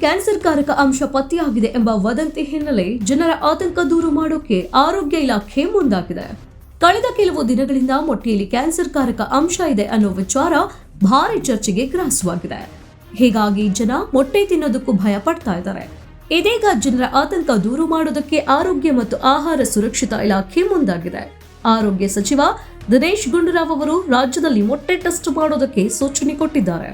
Cancer ಕಾರಕ ಅಂಶ ಪತ್ತೆಯಾಗಿದೆ ಎಂಬ ವದಂತಿ ಹಿನ್ನೆಲೆ ಜನರ ಆತಂಕ ದೂರು ಮಾಡೋಕೆ ಆರೋಗ್ಯ ಇಲಾಖೆ ಮುಂದಾಗಿದೆ. ಕಳೆದ ಕೆಲವು ದಿನಗಳಿಂದ ಮೊಟ್ಟೆಯಲ್ಲಿ ಕ್ಯಾನ್ಸರ್ ಕಾರಕ ಅಂಶ ಇದೆ ಅನ್ನೋ ವಿಚಾರ ಭಾರಿ ಚರ್ಚೆಗೆ ಗ್ರಾಸವಾಗಿದೆ. ಹೀಗಾಗಿ ಜನ ಮೊಟ್ಟೆ ತಿನ್ನೋದಕ್ಕೂ ಭಯ ಪಡ್ತಾ ಇದ್ದಾರೆ. ಇದೀಗ ಜನರ ಆತಂಕ ದೂರು ಮಾಡೋದಕ್ಕೆ ಆರೋಗ್ಯ ಮತ್ತು ಆಹಾರ ಸುರಕ್ಷತಾ ಇಲಾಖೆ ಮುಂದಾಗಿದೆ. ಆರೋಗ್ಯ ಸಚಿವ ದಿನೇಶ್ ಗುಂಡೂರಾವ್ ಅವರು ರಾಜ್ಯದಲ್ಲಿ ಮೊಟ್ಟೆ ಟೆಸ್ಟ್ ಮಾಡೋದಕ್ಕೆ ಸೂಚನೆ ಕೊಟ್ಟಿದ್ದಾರೆ.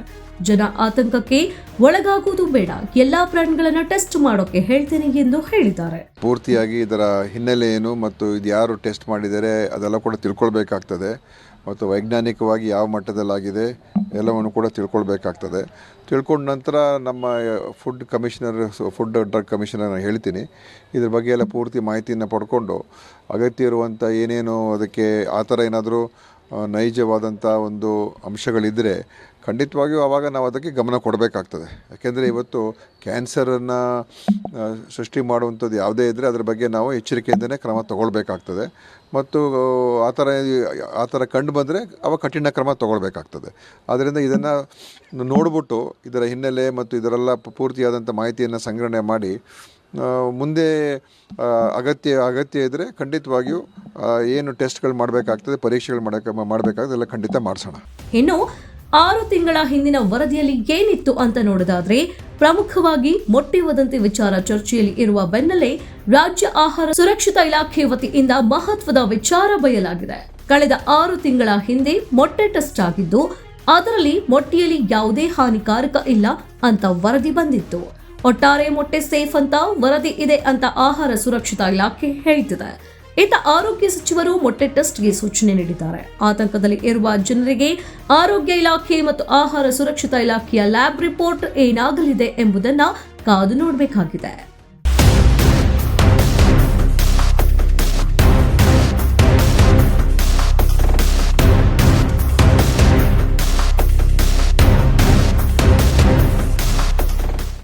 ಜನ ಆತಂಕಕ್ಕೆ ಒಳಗಾಗುವುದು ಬೇಡ. ಎಲ್ಲಾ ಪ್ರಾಣಿಗಳನ್ನ ಟೆಸ್ಟ್ ಮಾಡೋಕೆ ಹೇಳ್ತೇನೆ ಎಂದು ಹೇಳಿದ್ದಾರೆ. ಪೂರ್ತಿಯಾಗಿ ಇದರ ಹಿನ್ನೆಲೆ ಏನು ಮತ್ತು ಇದು ಯಾರು ಟೆಸ್ಟ್ ಮಾಡಿದರೆ ಅದೆಲ್ಲ ಕೂಡ ತಿಳ್ಕೊಳ್ಬೇಕಾಗ್ತದೆ. ಮತ್ತು ವೈಜ್ಞಾನಿಕವಾಗಿ ಯಾವ ಮಟ್ಟದಲ್ಲಾಗಿದೆ ಎಲ್ಲವನ್ನು ಕೂಡ ತಿಳ್ಕೊಳ್ಬೇಕಾಗ್ತದೆ. ತಿಳ್ಕೊಂಡ ನಂತರ ನಮ್ಮ food commissioner, food drug commissioner ಹೇಳ್ತೀನಿ. ಇದ್ರ ಬಗ್ಗೆ ಎಲ್ಲ ಪೂರ್ತಿ ಮಾಹಿತಿಯನ್ನು ಪಡ್ಕೊಂಡು ಅಗತ್ಯ ಇರುವಂಥ ಏನೇನು ಅದಕ್ಕೆ ಆ ಥರ ಏನಾದರೂ ನೈಜವಾದಂಥ ಒಂದು ಅಂಶಗಳಿದ್ದರೆ ಖಂಡಿತವಾಗಿಯೂ ಆವಾಗ ನಾವು ಅದಕ್ಕೆ ಗಮನ ಕೊಡಬೇಕಾಗ್ತದೆ. ಯಾಕೆಂದರೆ ಇವತ್ತು ಕ್ಯಾನ್ಸರನ್ನು ಸೃಷ್ಟಿ ಮಾಡುವಂಥದ್ದು ಯಾವುದೇ ಇದ್ದರೆ ಅದರ ಬಗ್ಗೆ ನಾವು ಎಚ್ಚರಿಕೆಯಿಂದನೇ ಕ್ರಮ ತಗೊಳ್ಬೇಕಾಗ್ತದೆ. ಮತ್ತು, ಆ ಥರ ಆ ಥರ ಕಂಡು ಬಂದರೆ ಅವಾಗ ಕಠಿಣ ಕ್ರಮ ತಗೊಳ್ಬೇಕಾಗ್ತದೆ. ಆದ್ದರಿಂದ ಇದನ್ನು ನೋಡಿಬಿಟ್ಟು ಇದರ ಹಿನ್ನೆಲೆ ಮತ್ತು ಇದರೆಲ್ಲ ಪೂರ್ತಿಯಾದಂಥ ಮಾಹಿತಿಯನ್ನು ಸಂಗ್ರಹಣೆ ಮಾಡಿ ಮುಂದೆ ಅಗತ್ಯ ಅಗತ್ಯ ಇದ್ದರೆ ಖಂಡಿತವಾಗಿಯೂ ಏನು ಟೆಸ್ಟ್ಗಳು ಮಾಡಬೇಕಾಗ್ತದೆ, ಪರೀಕ್ಷೆಗಳು ಮಾಡಕ್ಕೆ ಮಾಡಬೇಕಾಗ್ತದೆ, ಎಲ್ಲ ಖಂಡಿತ ಮಾಡಿಸೋಣ. ಇನ್ನು, ಆರು ತಿಂಗಳ ಹಿಂದಿನ ವರದಿಯಲ್ಲಿ ಏನಿತ್ತು ಅಂತ ನೋಡೋದಾದ್ರೆ, ಪ್ರಮುಖವಾಗಿ ಮೊಟ್ಟೆ ವದಂತಿ ವಿಚಾರ ಚರ್ಚೆಯಲ್ಲಿ ಇರುವ ಬೆನ್ನಲ್ಲೇ ರಾಜ್ಯ ಆಹಾರ ಸುರಕ್ಷತಾ ಇಲಾಖೆ ವತಿಯಿಂದ ಮಹತ್ವದ ವಿಚಾರ ಬಯಲಾಗಿದೆ. ಕಳೆದ ಆರು ತಿಂಗಳ ಹಿಂದೆ ಮೊಟ್ಟೆ ಟೆಸ್ಟ್ ಆಗಿದ್ದು, ಅದರಲ್ಲಿ ಮೊಟ್ಟೆಯಲ್ಲಿ ಯಾವುದೇ ಹಾನಿಕಾರಕ ಇಲ್ಲ ಅಂತ ವರದಿ ಬಂದಿತ್ತು. ಒಟ್ಟಾರೆ ಮೊಟ್ಟೆ ಸೇಫ್ ಅಂತ ವರದಿ ಇದೆ ಅಂತ ಆಹಾರ ಸುರಕ್ಷತಾ ಇಲಾಖೆ ಹೇಳ್ತಿದೆ. ಇತ್ತ ಆರೋಗ್ಯ ಸಚಿವರು ಮೊಟ್ಟೆ ಟೆಸ್ಟ್ಗೆ ಸೂಚನೆ ನೀಡಿದ್ದಾರೆ. ಆತಂಕದಲ್ಲಿ ಇರುವ ಜನರಿಗೆ ಆರೋಗ್ಯ ಇಲಾಖೆ ಮತ್ತು ಆಹಾರ ಸುರಕ್ಷತಾ ಇಲಾಖೆಯ ಲ್ಯಾಬ್ ರಿಪೋರ್ಟ್ ಏನಾಗಲಿದೆ ಎಂಬುದನ್ನು ಕಾದು ನೋಡಬೇಕಾಗಿದೆ.